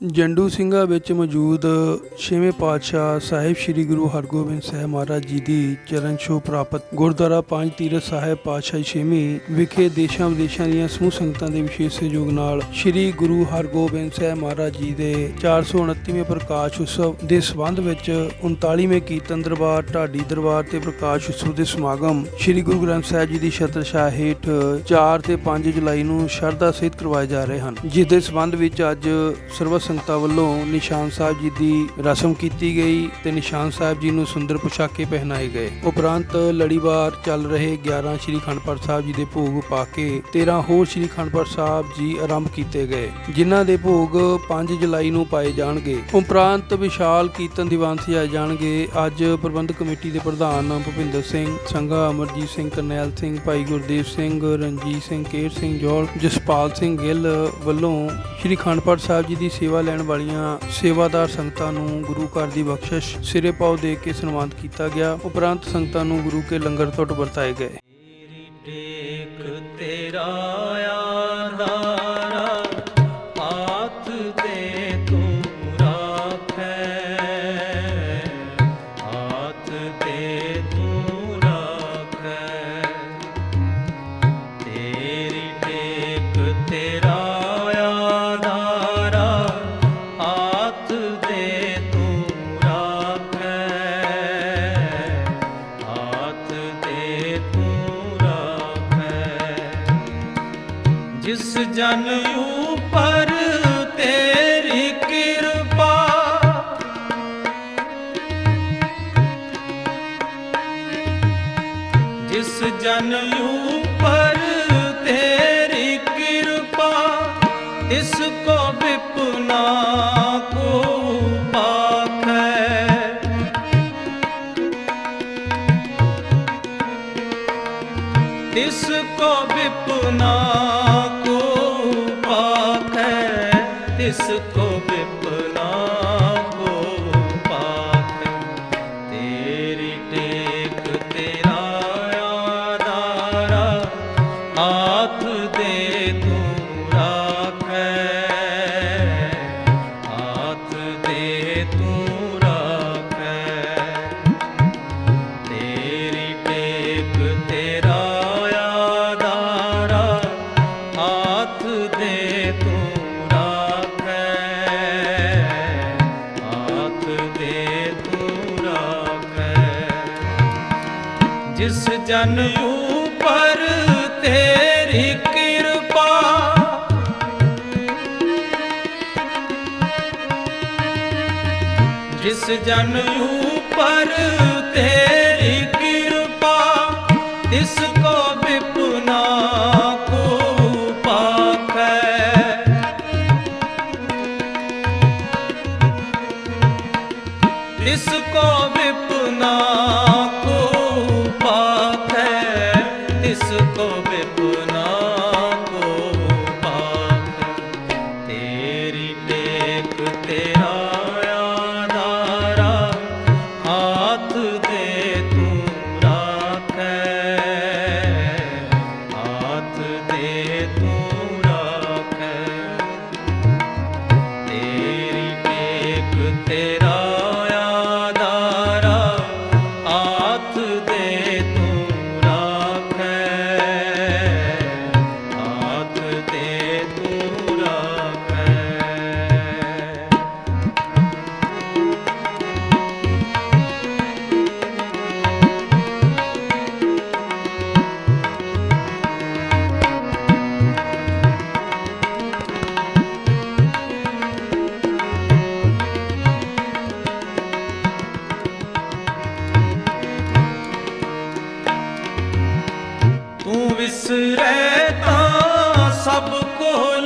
ਜੰਡੂ ਸਿੰਘਾਂ ਵਿੱਚ ਮੌਜੂਦ ਛੇਵੇਂ ਪਾਤਸ਼ਾਹ ਸਾਹਿਬ ਸ੍ਰੀ ਗੁਰੂ ਹਰਗੋਬਿੰਦ ਸਾਹਿਬ ਮਹਾਰਾਜ ਜੀ ਦੀ ਚਰਨ ਛੋਹ ਪ੍ਰਾਪਤ, ਗੁਰਦੁਆਰਾ ਪੰਜ ਤੀਰਥ ਸਾਹਿਬ ਪਾਤਸ਼ਾਹ ਛੇਵੀਂ ਵਿਖੇ ਦੇਸ਼ਾਂ ਵਿਦੇਸ਼ਾਂ ਦੀਆਂ ਸਮੂਹ ਸੰਗਤਾਂ ਦੇ ਵਿਸ਼ੇਸ਼ ਸਹਿਯੋਗ ਨਾਲ ਸ੍ਰੀ ਗੁਰੂ ਹਰਗੋਬਿੰਦ ਸਾਹਿਬ ਮਹਾਰਾਜ ਜੀ ਦੇ 429ਵੇਂ ਪ੍ਰਕਾਸ਼ ਉਤਸਵ ਦੇ ਸਬੰਧ ਵਿੱਚ 39ਵੇਂ ਕੀਰਤਨ ਦਰਬਾਰ, ਢਾਡੀ ਦਰਬਾਰ ਤੇ ਪ੍ਰਕਾਸ਼ ਉਤਸਵ ਦੇ ਸਮਾਗਮ ਸ੍ਰੀ ਗੁਰੂ ਗ੍ਰੰਥ ਸਾਹਿਬ ਜੀ ਦੀ ਛਤਰਛਾਇਆ ਹੇਠ 4 ਤੇ 5 ਜੁਲਾਈ ਨੂੰ ਸ਼ਰਧਾ ਸਹਿਤ ਕਰਵਾਏ ਜਾ ਰਹੇ ਹਨ। ਜਿਸ ਦੇ ਸਬੰਧ ਵਿੱਚ ਅੱਜ ਸਰਵ ਸੰਗਤਾਂ ਵੱਲੋਂ ਨਿਸ਼ਾਨ ਸਾਹਿਬ ਜੀ ਦੀ ਰਸਮ ਕੀਤੀ ਗਈ ਤੇ ਨਿਸ਼ਾਨ ਸਾਹਿਬ ਜੀ ਨੂੰ ਸੁੰਦਰ ਪੁਸ਼ਾਕੇ ਪਹਿਨਾਏ ਗਏ। ਉਪਰੰਤ ਲੜੀਵਾਰ ਚੱਲ ਰਹੇ 11 ਸ੍ਰੀ ਅਖੰਡ ਪਾਠ ਸਾਹਿਬ ਜੀ ਦੇ ਭੋਗ ਪਾ ਕੇ 13 ਹੋਰ ਸ੍ਰੀ ਅਖੰਡ ਸਾਹਿਬ ਜੀ ਆਰੰਭ ਕੀਤੇ ਗਏ, ਜਿਨ੍ਹਾਂ ਦੇ ਭੋਗ 5 ਜੁਲਾਈ ਨੂੰ ਪਾਏ ਜਾਣਗੇ। ਉਪਰੰਤ ਵਿਸ਼ਾਲ ਕੀਰਤਨ ਦੀਵਾਨ ਸਜਾਏ ਜਾਣਗੇ। ਅੱਜ ਪ੍ਰਬੰਧਕ ਕਮੇਟੀ ਦੇ ਪ੍ਰਧਾਨ ਭੁਪਿੰਦਰ ਸਿੰਘ, ਸੰਘਾ ਅਮਰਜੀਤ ਸਿੰਘ, ਕਰਨੈਲ ਸਿੰਘ, ਭਾਈ ਗੁਰਦੇਵ ਸਿੰਘ, ਰਣਜੀਤ ਸਿੰਘ, ਕੇਰ ਸਿੰਘ, ਜੋਲ, ਜਸਪਾਲ ਸਿੰਘ ਗਿੱਲ ਵੱਲੋਂ ਸ੍ਰੀ ਅਖੰਡ ਪਾਠ ਸਾਹਿਬ ਜੀ ਦੀ ਸੇਵਾ ਲੈਣ ਵਾਲੀਆਂ ਸੇਵਾਦਾਰ ਸੰਗਤਾਂ ਨੂੰ ਗੁਰੂ ਘਰ ਦੀ ਬਖਸ਼ਿਸ਼, ਸਿਰੇ ਪਾਉ ਦੇ ਕੇ ਸਨਮਾਨਿਤ ਕੀਤਾ ਗਿਆ। ਉਪਰੰਤ ਸੰਗਤਾਂ ਨੂੰ ਗੁਰੂ ਕੇ ਲੰਗਰ ਟੁੱਟ ਵਰਤਾਏ ਗਏ। ਜਨ ਪਾਖੈ ਜਿਸ ਜਨ ਉਪਰ ਤੇਰੀ ਕਿਰਪਾ। ਜਿਸ ਜਨ ਉਪਰ ਤੇਰੀ ਕਿਰਪਾ ਤਿਸ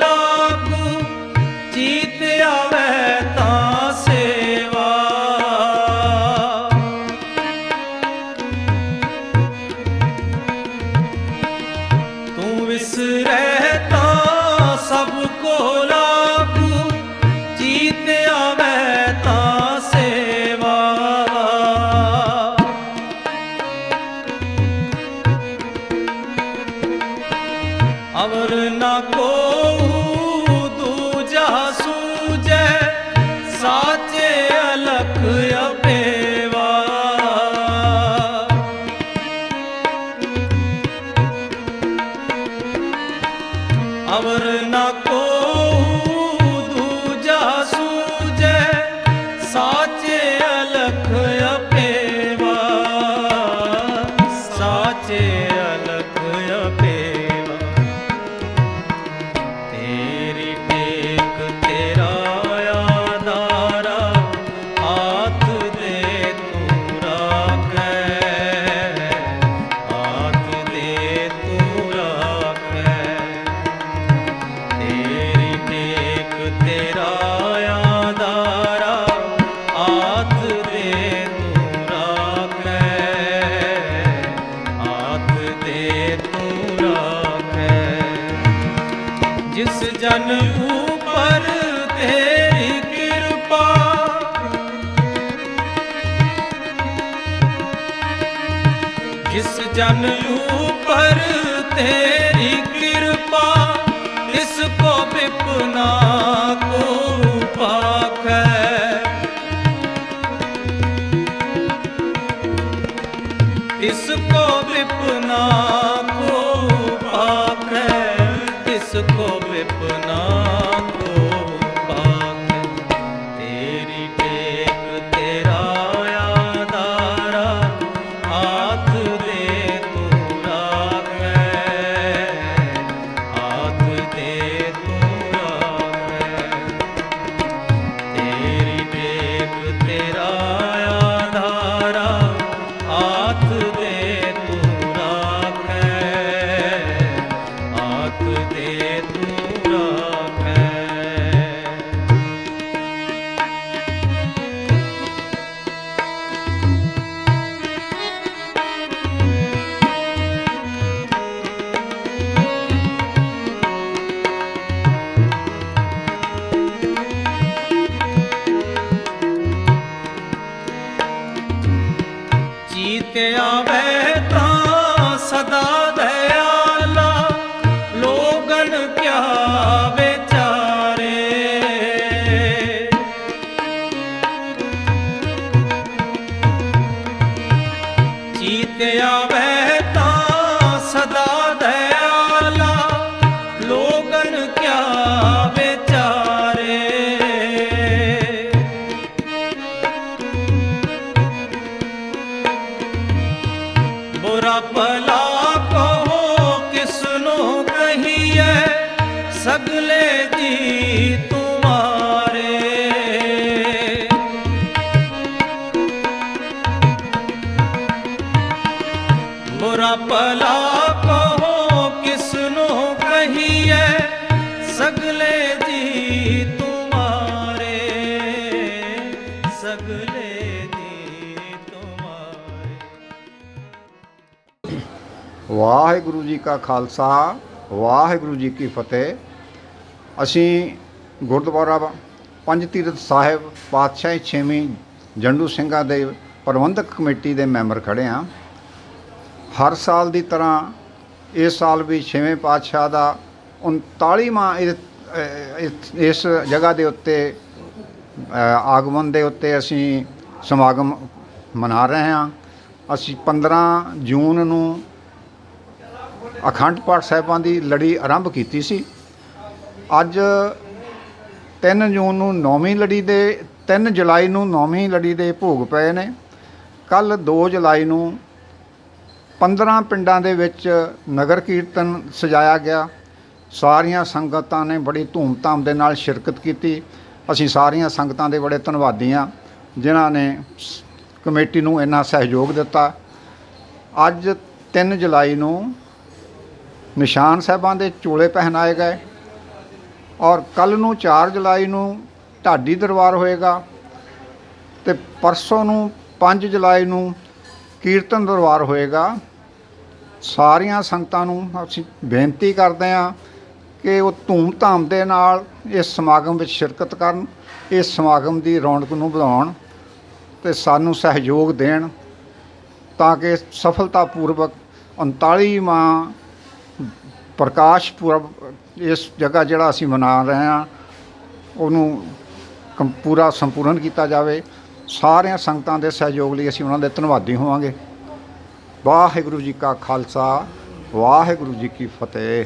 ਕੋ ਜਨ ਉਪਰ ਤੇਰੀ ਕਿਰਪਾ, ਇਸ ਕੋ ਵਿਪਨਾ ਕੋ ਪਾਖੈ। ਇਸ ਕੋ ਵਿਪਨਾ ਕੋ ਪਾਖੈ, ਇਸ ਕੋ ਵਿਪਨਾ ਜੀਤ ਆਵੇ। ਸਗਲੇ ਜੀ ਤੁਮਾਰੇ ਬੁਰਾ ਭਲਾ ਕਹੋ ਕਿਸ ਨੂੰ ਕਹੀਏ ਸਗਲੇ ਜੀ ਤੁਮਾਰੇ ਸਗਲੇ ਜੀ ਤੁਮਾਰੇ ਵਾਹਿਗੁਰੂ ਜੀ ਕਾ ਖਾਲਸਾ, ਵਾਹਿਗੁਰੂ ਜੀ ਕੀ ਫਤਿਹ। ਅਸੀਂ ਗੁਰਦੁਆਰਾ ਪੰਜ ਤੀਰਥ ਸਾਹਿਬ, ਪਾਤਸ਼ਾਹੀ ਛੇਵੀਂ ਜੰਡੂ ਸਿੰਘਾਂ ਦੇ ਪ੍ਰਬੰਧਕ ਕਮੇਟੀ ਦੇ ਮੈਂਬਰ ਖੜੇ ਹਾਂ। ਹਰ ਸਾਲ ਦੀ ਤਰ੍ਹਾਂ ਇਸ ਸਾਲ ਵੀ ਛੇਵੇਂ ਪਾਤਸ਼ਾਹ ਦਾ 39ਵਾਂ ਇਸ- ਜਗ੍ਹਾ ਦੇ ਉੱਤੇ ਆਗਮਨ ਦੇ ਉੱਤੇ ਅਸੀਂ ਸਮਾਗਮ ਮਨਾ ਰਹੇ ਹਾਂ। ਅਸੀਂ 15 ਜੂਨ ਨੂੰ ਅਖੰਡ ਪਾਠ ਸਾਹਿਬਾਂ ਦੀ ਲੜੀ ਆਰੰਭ ਕੀਤੀ ਸੀ। ਅੱਜ 3 ਜੂਨ ਨੂੰ ਨੌਵੀਂ ਲੜੀ ਦੇ 3 ਜੁਲਾਈ ਨੂੰ ਨੌਵੀਂ ਲੜੀ ਦੇ ਭੋਗ ਪਏ ਨੇ। ਕੱਲ 2 ਜੁਲਾਈ ਨੂੰ 15 ਪਿੰਡਾਂ ਦੇ ਵਿੱਚ ਨਗਰ ਕੀਰਤਨ ਸਜਾਇਆ ਗਿਆ। ਸਾਰੀਆਂ ਸੰਗਤਾਂ ਨੇ ਬੜੀ ਧੂਮ-ਧਾਮ ਦੇ ਨਾਲ ਸ਼ਿਰਕਤ ਕੀਤੀ। ਅਸੀਂ ਸਾਰੀਆਂ ਸੰਗਤਾਂ ਦੇ ਬੜੇ ਧੰਨਵਾਦੀ ਹਾਂ, ਜਿਨ੍ਹਾਂ ਨੇ ਸ- ਕਮੇਟੀ ਨੂੰ ਇੰਨਾ ਸਹਿਯੋਗ ਦਿੱਤਾ। ਅੱਜ 3 ਜੁਲਾਈ ਨੂੰ ਨਿਸ਼ਾਨ ਸਾਹਿਬਾਂ ਦੇ ਚੋਲੇ ਪਹਿਨਾਏ ਗਏ। ਔਰ ਕੱਲ ਨੂੰ 4 ਜੁਲਾਈ ਨੂੰ ਢਾਡੀ ਦਰਬਾਰ ਹੋਏਗਾ ਤੇ ਪਰਸੋਂ ਨੂੰ 5 ਜੁਲਾਈ ਨੂੰ ਕੀਰਤਨ ਦਰਬਾਰ ਹੋਏਗਾ। ਸਾਰੀਆਂ ਸੰਗਤਾਂ ਨੂੰ ਅਸੀਂ ਬੇਨਤੀ ਕਰਦੇ ਹਾਂ ਕਿ ਉਹ ਧੂਮ-ਧਾਮ ਦੇ ਨਾਲ ਇਸ ਸਮਾਗਮ ਵਿੱਚ ਸ਼ਿਰਕਤ ਕਰਨ, ਇਸ ਸਮਾਗਮ ਦੀ ਰੌਣਕ ਨੂੰ ਵਧਾਉਣ ਤੇ ਸਾਨੂੰ ਸਹਿਯੋਗ ਦੇਣ ਤਾਂ ਕਿ ਸਫਲਤਾਪੂਰਵਕ 39ਵਾਂ ਪ੍ਰਕਾਸ਼ ਪੁਰਬ ਇਸ ਜਗ੍ਹਾ ਜਿਹੜਾ ਅਸੀਂ ਮਨਾ ਰਹੇ ਹਾਂ, ਉਹਨੂੰ ਕੰ- ਪੂਰਾ ਸੰਪੂਰਨ ਕੀਤਾ ਜਾਵੇ। ਸਾਰਿਆਂ ਸੰਗਤਾਂ ਦੇ ਸਹਿਯੋਗ ਲਈ ਅਸੀਂ ਉਹਨਾਂ ਦੇ ਧੰਨਵਾਦੀ ਹੋਵਾਂਗੇ। ਵਾਹਿਗੁਰੂ ਜੀ ਕਾ ਖਾਲਸਾ, ਵਾਹਿਗੁਰੂ ਜੀ ਕੀ ਫਤਿਹ।